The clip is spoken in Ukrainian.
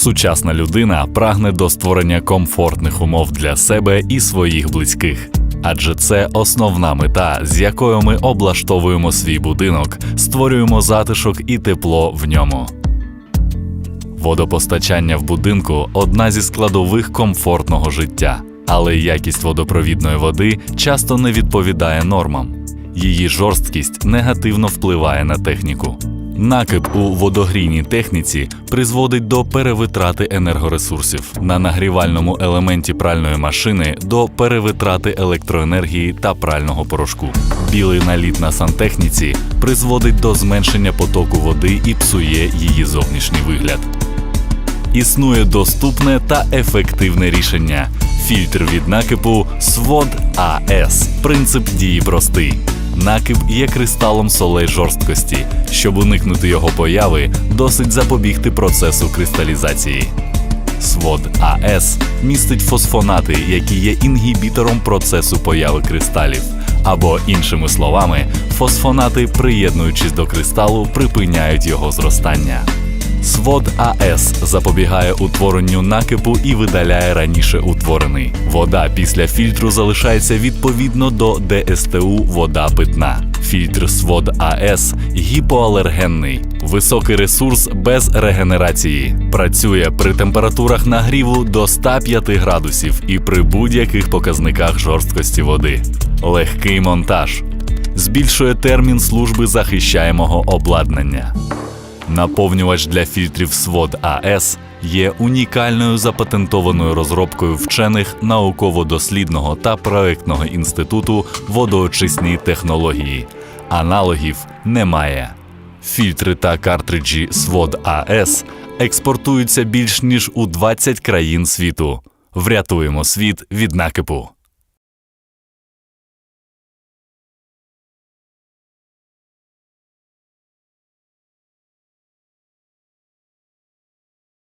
Сучасна людина прагне до створення комфортних умов для себе і своїх близьких. Адже це основна мета, з якою ми облаштовуємо свій будинок, створюємо затишок і тепло в ньому. Водопостачання в будинку одна зі складових комфортного життя, але якість водопровідної води часто не відповідає нормам. Її жорсткість негативно впливає на техніку. Накип у водогрійній техніці призводить до перевитрати енергоресурсів на нагрівальному елементі пральної машини до перевитрати електроенергії та прального порошку. Білий наліт на сантехніці призводить до зменшення потоку води і псує її зовнішній вигляд. Існує доступне та ефективне рішення. Фільтр від накипу Свод АС. Принцип дії простий. Накип є кристалом солей жорсткості. Щоб уникнути його появи, досить запобігти процесу кристалізації. Свод АС містить фосфонати, які є інгібітором процесу появи кристалів. Або, іншими словами, фосфонати, приєднуючись до кристалу, припиняють його зростання. Свод АС запобігає утворенню накипу і видаляє раніше утворений. Вода після фільтру залишається відповідно до ДСТУ вода питна. Фільтр Свод АС гіпоалергенний, високий ресурс без регенерації. Працює при температурах нагріву до 105 градусів і при будь-яких показниках жорсткості води. Легкий монтаж. Збільшує термін служби захищаємого обладнання. Наповнювач для фільтрів свод АС є унікальною запатентованою розробкою вчених науково-дослідного та проектного інституту водоочисні технології. Аналогів немає. Фільтри та картриджі свод АС експортуються більш ніж у 20 країн світу. Врятуємо світ від накипу.